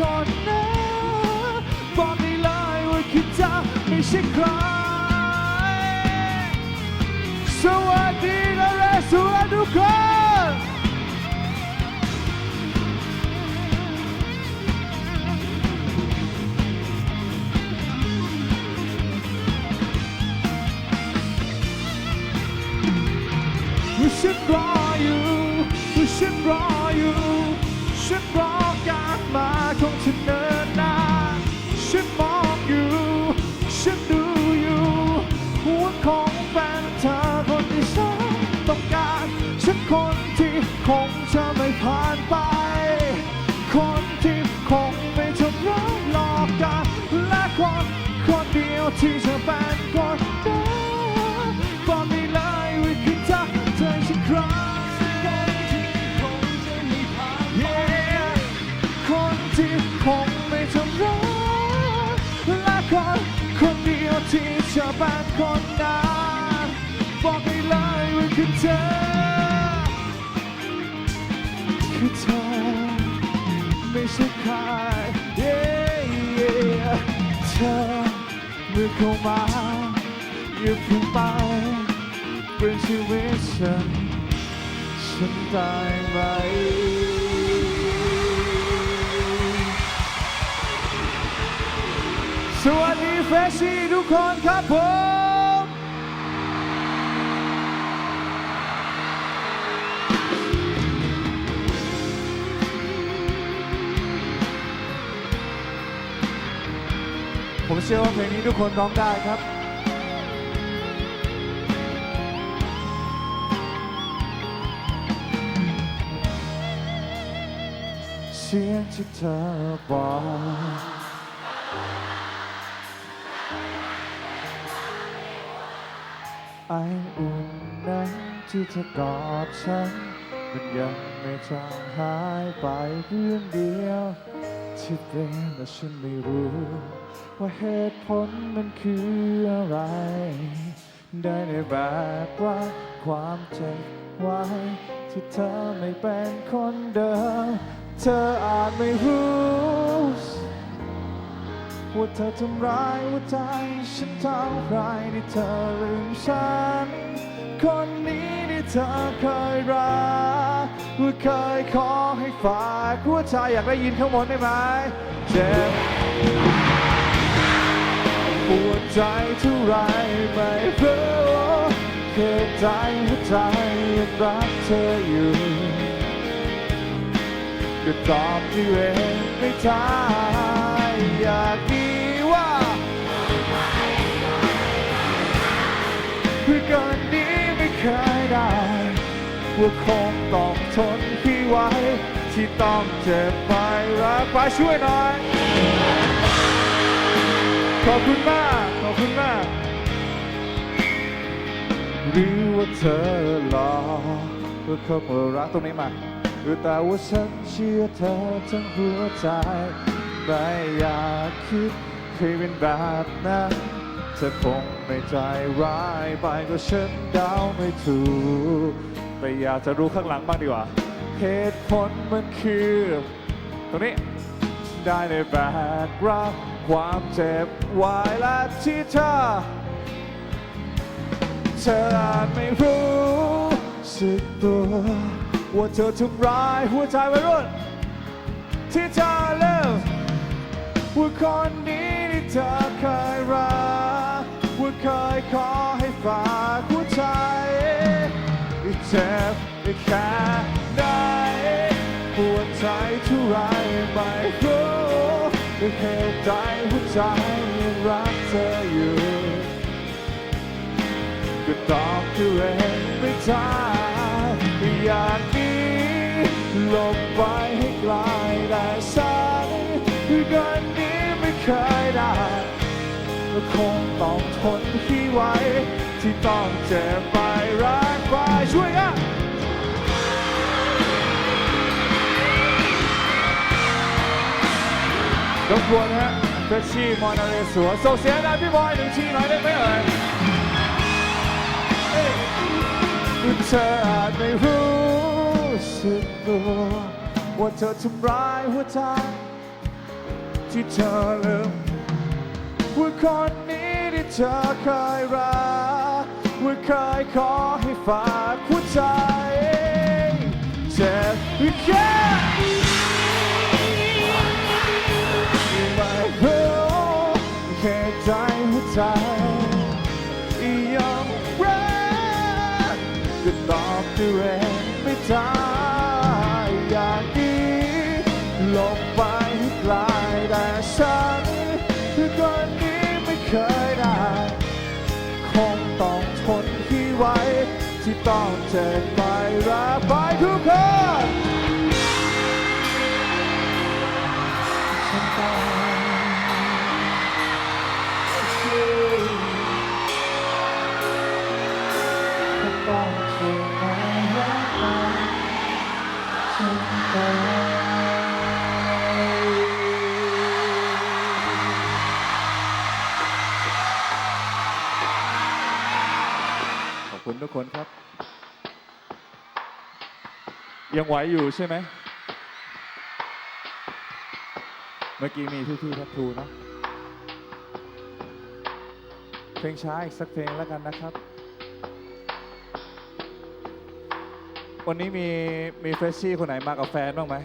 คนนั้นบอกได้เลยว่าคือเธอไม่ใช่ใครสวัสดีนะเรสวัสดีทุกคนว่าฉันรออยู่ว่าฉันรออยู่ฉันรอารมาของเธอเนินนานฉันมองอยู่ ฉันดูอยู่ว่าคงเป็นเธอคนที่ฉันต้องการฉันคนที่คงจะไม่ผ่านไป คนที่คงไม่ทำร้ายหลอกกันและคนคนเดียวที่จะ บอกได้เลยว่าคือเธอคือเธอไม่ใช่ใคร yeah, yeah เธอเมื่อเข้ามาอย่าเพิ่งไปเป็นชีวิตฉันฉันได้ไหมสวัสดีเฟชชี่ทุกคนครับผม ชื่อว่าเพลงนี้ทุกคนร้องได้ครับ เสียงที่เธอบอกไออุ่นนั้นที่เธอกอดฉัน มันยังไม่จางหายไปเพียงเดียว ที่เป็นและฉันไม่รู้ ว่าเหตุผลมันคืออะไร ได้ในแบกว่าความเจ็บไว้ที่เธอไม่เป็นคนเดิม เธออาจไม่รู้ว่าเธอทำร้ายหัวใจฉันทำใครที่เธอลืมฉัน คนนี้ที่เธอเคยรัก เคยขอให้ฝากหัวใจอยากได้ยินข้างบนได้ไหมเจ็บปวดใจเท่าไรไม่รู้เกิดใจหัวใจยังรักเธออยู่ก็ตอบที่เองไม่ทายอยากดีว่าเพื่อเกินนี้ไม่เคยได้ ว่าคงต้องทนที่ไว้ ที่ต้องเจ็บไปรักไปช่วยหน่อย ขอบคุณมาก ขอบคุณมาก หรือว่าเธอหลอกว่าเขาเปิดรักตรงนี้มาหรือแต่ว่าฉันเชื่อเธอทั้งหัวใจ ไม่อยากคิดเคยเป็นแบบนั้นเธอคงไม่ใจร้ายไปก็ฉันเดาไม่ถูก แต่อยากจะรู้ข้างหลังบ้างดีกว่า เหตุผลมันคือ ตรงนี้ ได้ในแบกรับความเจ็บไว้และที่เธอเธออาจไม่รู้สึกตัวว่าเธอทำร้ายหัวใจวัยรุ่นที่เธอเลิกว่าคนนี้ที่เธอเคยรักว่าเคยขอให้ฝากหัวใจ เจ็บแค่ไหนปวดใจเท่าไรไม่รู้เหตุใดหัวใจยังรักเธออยู่ก็ตอบตัวเองไม่ได้อยากนีหลบไปให้ไกลได้สักกันนี้ไม่เคยได้คงต้องทนที่ไว้ ที่ต้องเจ็บไปรักไปช่วยกันรบกวนฮะเฟรชชี่มอนาเรสัวส่งเสียงดังพี่บอยหนึ่งทีหน่อยได้ไหมเอ่ยเอ้ยเธออาจไม่รู้สึกตัวว่าเธอทำร้ายหัวใจที่เธอลืมว่าคนนี้ที่เธอเคยรัก ว่าเคยขอให้ฝากหัวใจเจ็บแค่ไม่รู้แค่ใจหัวใจยังรักก็ตอบด้วเองไม่ได้อยากดีลบไปไกลแต่ฉัน ต้องทนที่ไว้ ที่ต้องเจ็บไปรักไปทุกคนฉันต้องต้องเจ็บไปรักไปฉันต้อง คุณทุกคนครับ ยังไหวอยู่ใช่ไหม เมื่อกี้มีพี่ๆทับทูเนะเพลงช้าอีกสักเพลงแล้วกันนะครับ วันนี้มีมีเฟรชชี่คนไหนมากับแฟนบ้างไหม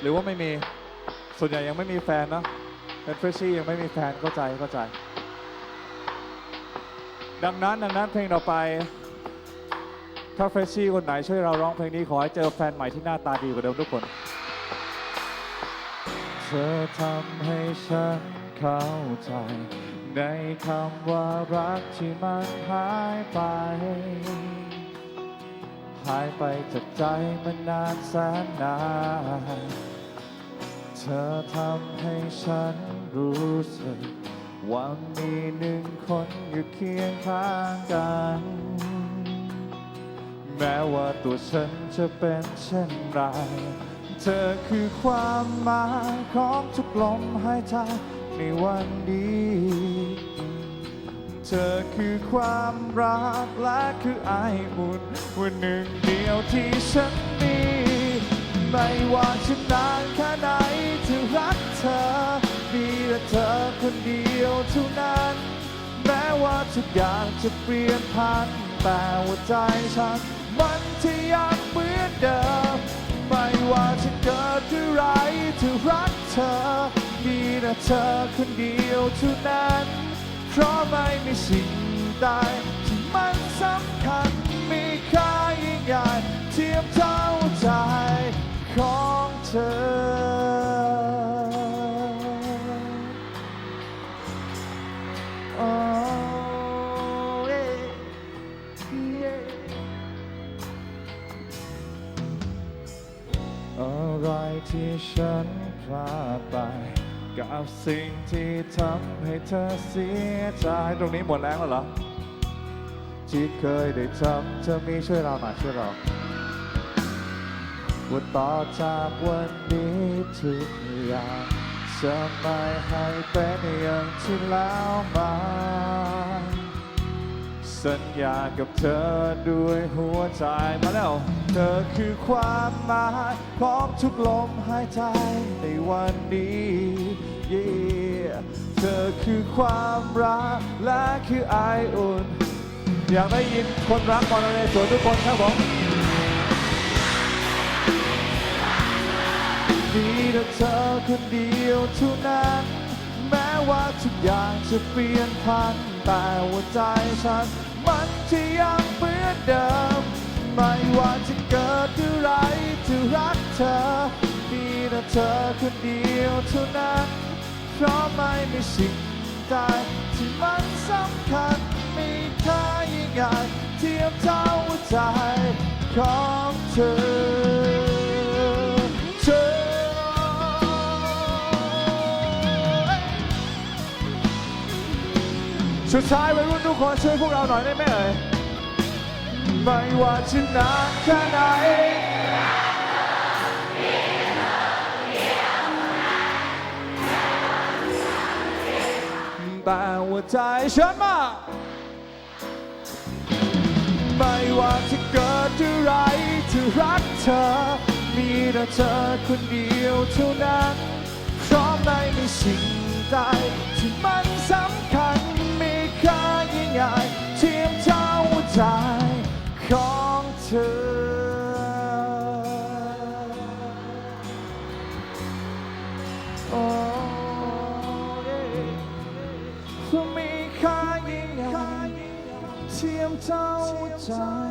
หรือว่าไม่มี ส่วนใหญ่ยังไม่มีแฟนเนาะเป็นเฟรชชี่ยังไม่มีแฟนเข้าใจเข้าใจ ดังนั้นดังนั้นเพลงต่อไป ถ้าเฟรชชี่คนไหนช่วยเราร้องเพลงนี้ขอให้เจอแฟนใหม่ที่หน้าตาดีกว่าเดิมทุกคน เธอทำให้ฉันเข้าใจ ในคำว่ารักที่มันหายไป หายไปจากใจมันนานแสนนานเธอทำให้ฉันรู้สึก ว่ามีหนึ่งคนอยู่เคียงข้างกัน แม้ว่าตัวฉันจะเป็นเช่นไร เธอคือความหมายของทุกลมหายใจในวันนี้เธอคือความรักและคือไออุ่นวันหนึ่งเดียวที่ฉันมี ไม่ว่าจะนานแค่ไหนที่รักเธอ มีแต่เธอคนเดียวเท่านั้น แม้ว่าทุกอย่างจะเปลี่ยนพันแต่ว่าใจฉัน มันที่ยังเหมือนเดิม ไม่ว่าจะเกิดอะไรที่รักเธอ มีแต่เธอคนเดียวเท่านั้น เพราะไม่มีสิ่งใดที่มันสำคัญมีค่ายิ่งใหญ่เทียมเท่าใจของเธอ ที่ฉันพลาดไป กับสิ่งที่ทำให้เธอเสียใจตรงนี้หมดแรงแล้วเหรอ ที่เคยได้ทำเธอมีช่วยเราหน่อยช่วยเราว่าต่อจากวันนี้ทุกอย่างจะไม่ให้เป็นอย่างที่แล้วมา สัญญากับเธอด้วยหัวใจมาแล้ว เธอคือความหมายของทุกลมหายใจในวันนี้ yeah เธอคือความรักและคือไออุ่น อยากได้ยินคนรักบอลในสวนทุกคนครับผมมีแต่เธอคนเดียวเท่านั้นแม้ว่าทุกอย่างจะเปลี่ยนพันแต่ว่าใจฉัน มันจะยังเหมือนเดิม ไม่ว่าจะเกิดอะไรที่รักเธอ มีแต่เธอคนเดียวเท่านั้น เพราะไม่มีสิ่งใดที่มันสำคัญ มีค่ายิ่งใหญ่เทียมเท่าใจของเธอ สุดท้ายวัยรุ่นทุกคนช่วยพวกเราหน่อยได้ไหมเอ่ยไม่ว่าจะนานแค่ไหนแต่ว่าใจฉันมาไม่ว่าจะเกิดอะไรที่รักเธอ มีแต่เธอคนเดียวเท่านั้นพราะไม่มีสิ่งใดที่มันสำคัญ ค่ายิ่งใหญ่เทียมเท่าใจของเธอโอ้เย่เธอมีค่ายิ่งใหญ่เทียมเท่าใจเธอ